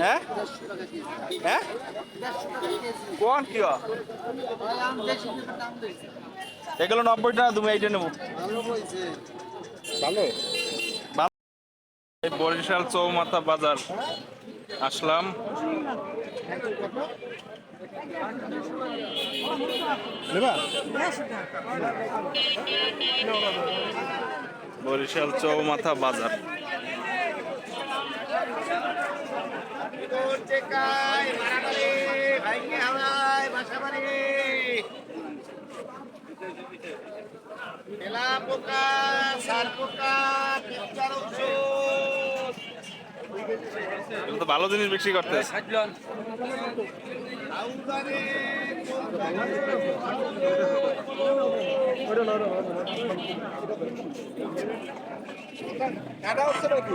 হ্যাঁ? হ্যাঁ? কোন কি? এগুলো নব্বই টাকা তুমি এইটা নেব। ভালো? বরিশাল চৌমাথা বাজার। আসলাম। বরিশাল চৌমাথা বাজার। পোকা সার পোকা পিঁপড়ার ঔষধ তো ভালো জিনিস বিক্রি করতে কাটা হচ্ছে নাকি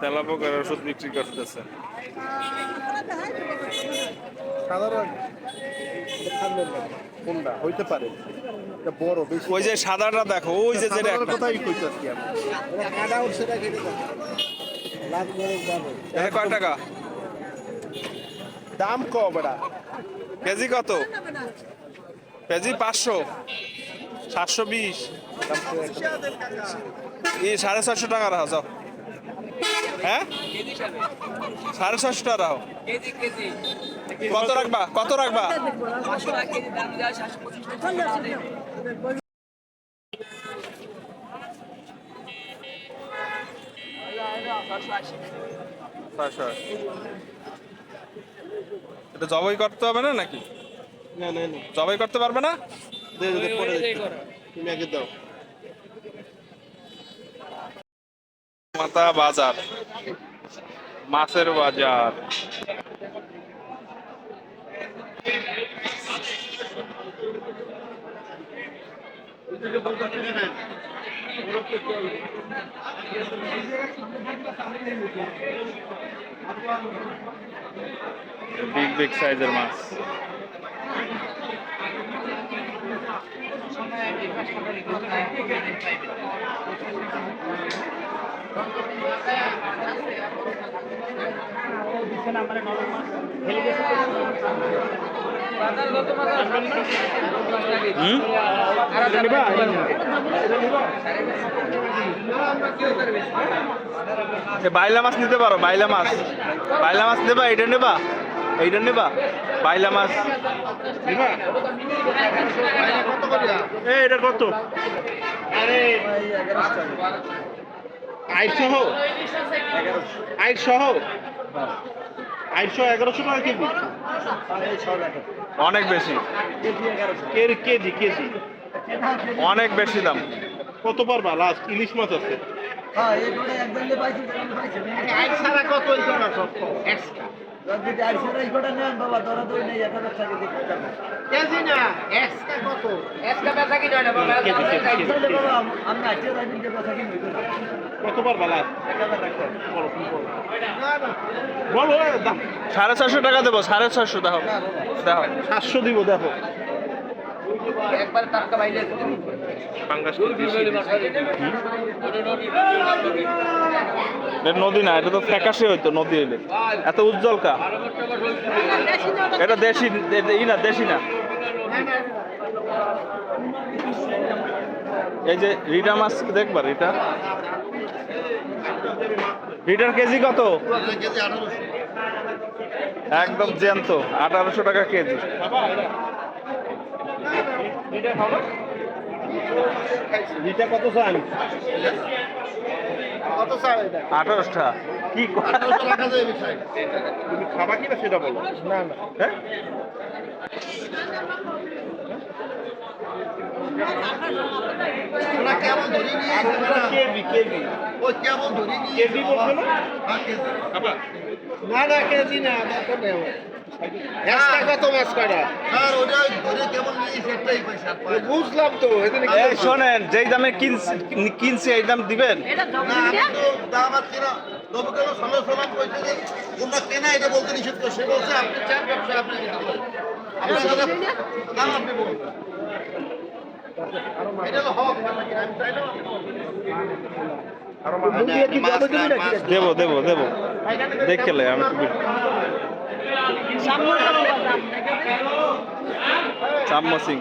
তেলা পোকার ওষুধ বিক্রি করতেছে। সাধারণ কোনটা? হইতে পারে। বড় বেশি। ওই যে সাদাটা দেখো ওই যে যেটা একটা। কথাই কইতাছ কি আমি কাটা উঠছে না কেটে যাবে কয় টাকা? দাম কম এটা কেজি কত? কেজি পাঁচশো। সাতশো বিশ। সাড়ে চারশো টাকা রাখো যাও। হ্যাঁ? সাড়ে ছয়শো টাকা রাখো কেজি কেজি কত রাখবা? কত রাখবা? ছশো এটা জবাই করতে হবে না নাকি? না না না। জবাই করতে পারবে না? তুমি আগে দাও। মাতা বাজার। মাছের বাজার বিগ বিগ সাইজের মাছ হুম এ বাইলা মাছ নিতে পারো বাইলা মাছ। বাইলা মাছ নেবা এইটা নেবা এইটা নেবা। বাইলা মাছ। কত এটা কত? আরে আইট সহ? আইট সহ? সহ এগারোশো টাকা কেজি? অনেক বেশি। KG KG? অনেক বেশি দাম। কত পারবা? লাস্ট ইলিশ মাছ আছে। হ্যাঁ বলো? বলো সাড়ে ছয়শো টাকা দেবো সাড়ে ছয়শো দেখো দেখো সাতশো দিব দেখো। একবার টাকা বাইরে নদী না, এটা তো ফ্যাকাশে হইতো নদী হইলে। এত উজ্জ্বল কা? এটা দেশি ই না, দেশি না। এই যে রিটা মাছ দেখবা রিটা রিটার কেজি কত? একদম জ্যান্ত, আঠারোশো টাকা কেজি। এটা কত চান কত চান এটা? কি? তুমি খাবা কিনা সেটা বলো। না না। হ্যাঁ? কেজি কেজি কেজি বলছো না? খাবা না না কেজি না এক্সট্রা কত মাছ কাটা। বুঝলাম তো শোনেন যেই দামে কিনছি কিনছি এই দাম দিবেন? দাম আর কিনা নবকেল সালাম সালাম কইছে যে কোনটা কেনা এটা বলতে নিষেধ করে বলছে আপনি চান ব্যবসা আপনি দিতে পারেন দাম আপনি বলুন। এটা তো হক আমি চাই না দেবো দেবো দেবো। দেখলে আমি চাম্মা সিং।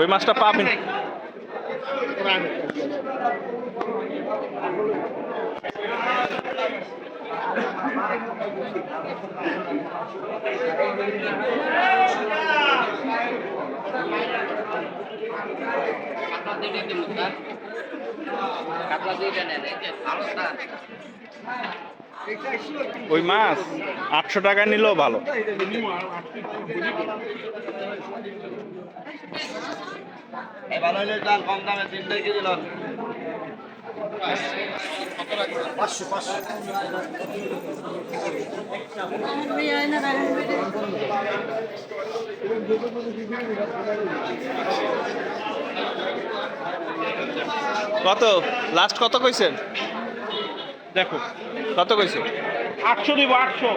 ওই মাছটা পাবেন। কাতলা ওই মাছ আটশো টাকা নিলেও ভালো। কত? লাস্ট কত কইছেন? দেখো কত কইছে? আটশো দিব আটশো।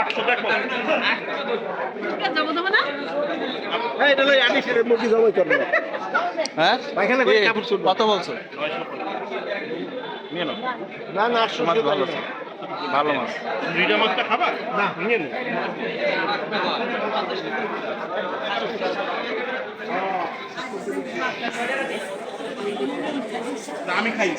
আটশো দেখো। হ্যাঁ? হ্যাঁ কত বলছো? না না আটশো মাছ ভালো ভালো মাছ। দুইটা মাছটা খাবা? না নিয়ে নে। আমি খাই।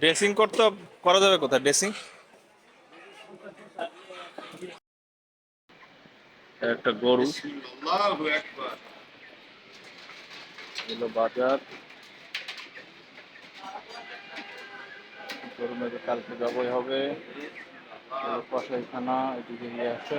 ড্রেসিং করতে করা যাবে কোথায়? ড্রেসিং একটা গরু। বাজার। গরু মেরে কালকে যাবই হবে। কষাইখানা এদিকে আছে